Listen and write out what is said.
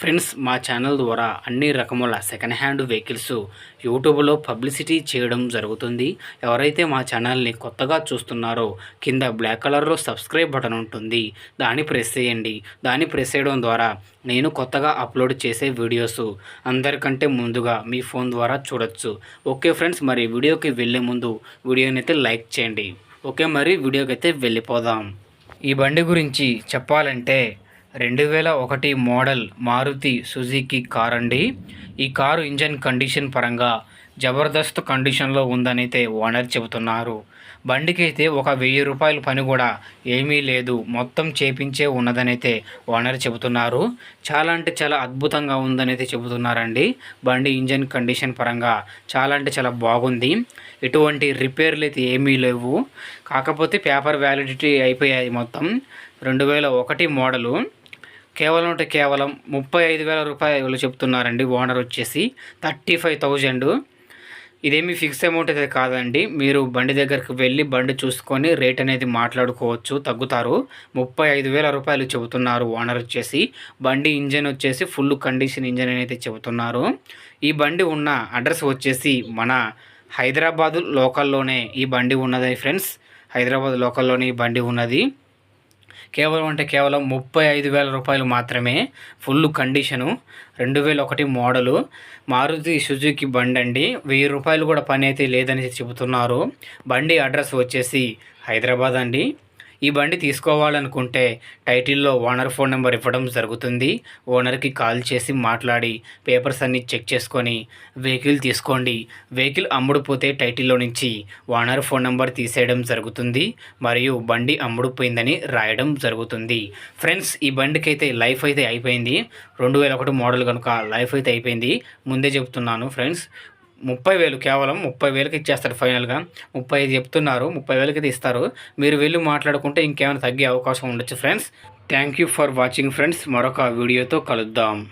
Friends మా channel ద్వారా అన్ని రకముల సెకండ్ హ్యాండ్ వెహికల్స్ యూట్యూబ్లో పబ్లిసిటీ చేయడం జరుగుతుంది. ఎవరైతే మా ఛానల్ని కొత్తగా చూస్తున్నారో కింద బ్లాక్ కలర్లో సబ్స్క్రైబ్ బటన్ ఉంటుంది. దాన్ని ప్రెస్ చేయండి. దాన్ని ప్రెస్ చేయడం ద్వారా నేను కొత్తగా అప్లోడ్ చేసే వీడియోస్ అందరికంటే ముందుగా మీ ఫోన్ ద్వారా చూడొచ్చు. ఓకే ఫ్రెండ్స్ మరి వీడియోకి వెళ్ళే ముందు వీడియోని అయితే లైక్ చేయండి. ఓకే మరి వీడియోకి అయితే వెళ్ళిపోదాం. ఈ బండి గురించి చెప్పాలంటే రెండు వేల ఒకటి మోడల్ మారుతి సుజుకి కార్ అండి ఈ కారు ఇంజన్ కండిషన్ పరంగా జబర్దస్త్ కండిషన్లో ఉందనైతే ఓనర్ చెబుతున్నారు. బండికి అయితే ఒక వెయ్యి రూపాయల పని కూడా ఏమీ లేదు. మొత్తం చేపించే ఉన్నదనైతే ఓనర్ చెబుతున్నారు. చాలా అంటే చాలా అద్భుతంగా ఉందనైతే చెబుతున్నారండి. బండి ఇంజన్ కండిషన్ పరంగా చాలా అంటే చాలా బాగుంది. ఎటువంటి రిపేర్లు అయితే ఏమీ లేవు. కాకపోతే పేపర్ వ్యాలిడిటీ అయిపోయాయి మొత్తం. రెండు వేల ఒకటి మోడలు కేవలం అంటే కేవలం ముప్పై ఐదు వేల రూపాయలు చెప్తున్నారండి. ఓనర్ వచ్చేసి థర్టీ ఫైవ్ థౌజండ్. ఇదేమి ఫిక్స్ అమౌంట్ అయితే కాదండి. మీరు బండి దగ్గరికి వెళ్ళి బండి చూసుకొని రేట్ అనేది మాట్లాడుకోవచ్చు తగ్గుతారు. ముప్పై ఐదు వేల రూపాయలు చెబుతున్నారు ఓనర్ వచ్చేసి. బండి ఇంజన్ వచ్చేసి ఫుల్ కండిషన్ ఇంజన్ అయితే చెబుతున్నారు. ఈ బండి ఉన్న అడ్రస్ వచ్చేసి మన హైదరాబాదు లోకల్లోనే ఈ బండి ఉన్నది ఫ్రెండ్స్. హైదరాబాద్ లోకల్లోనే ఈ బండి ఉన్నది. కేవలం అంటే కేవలం ముప్పై ఐదు వేల రూపాయలు మాత్రమే ఫుల్ కండిషను. రెండు వేల ఒకటి మోడలు. మారుతి సుజుకి బండి అండి. వెయ్యి రూపాయలు కూడా పని అయితే లేదని చెబుతున్నారు. బండి అడ్రస్ వచ్చేసి హైదరాబాద్ అండి. ఈ బండి తీసుకోవాలనుకుంటే టైటిల్లో ఓనర్ ఫోన్ నెంబర్ ఇవ్వడం జరుగుతుంది. ఓనర్కి కాల్ చేసి మాట్లాడి పేపర్స్ అన్నీ చెక్ చేసుకొని వెహికల్ తీసుకోండి. వెహికల్ అమ్ముడుపోతే టైటిల్లో నుంచి ఓనర్ ఫోన్ నెంబర్ తీసేయడం జరుగుతుంది. మరియు బండి అమ్ముడుపోయిందని రాయడం జరుగుతుంది. ఫ్రెండ్స్ ఈ బండికి అయితే లైఫ్ అయితే అయిపోయింది. రెండు వేల ఒకటి మోడల్ కనుక లైఫ్ అయితే అయిపోయింది. ముందే చెప్తున్నాను ఫ్రెండ్స్ ముప్పై వేలు కేవలం ముప్పై వేలకి ఇచ్చేస్తారు ఫైనల్గా. ముప్పై ఐదు చెప్తున్నారు ముప్పై వేలకి ఇస్తారు మీరు వెళ్ళి మాట్లాడుకుంటే ఇంకేమైనా తగ్గే అవకాశం ఉండొచ్చు friends. Thank you for watching friends. మరొక వీడియోతో కలుద్దాం.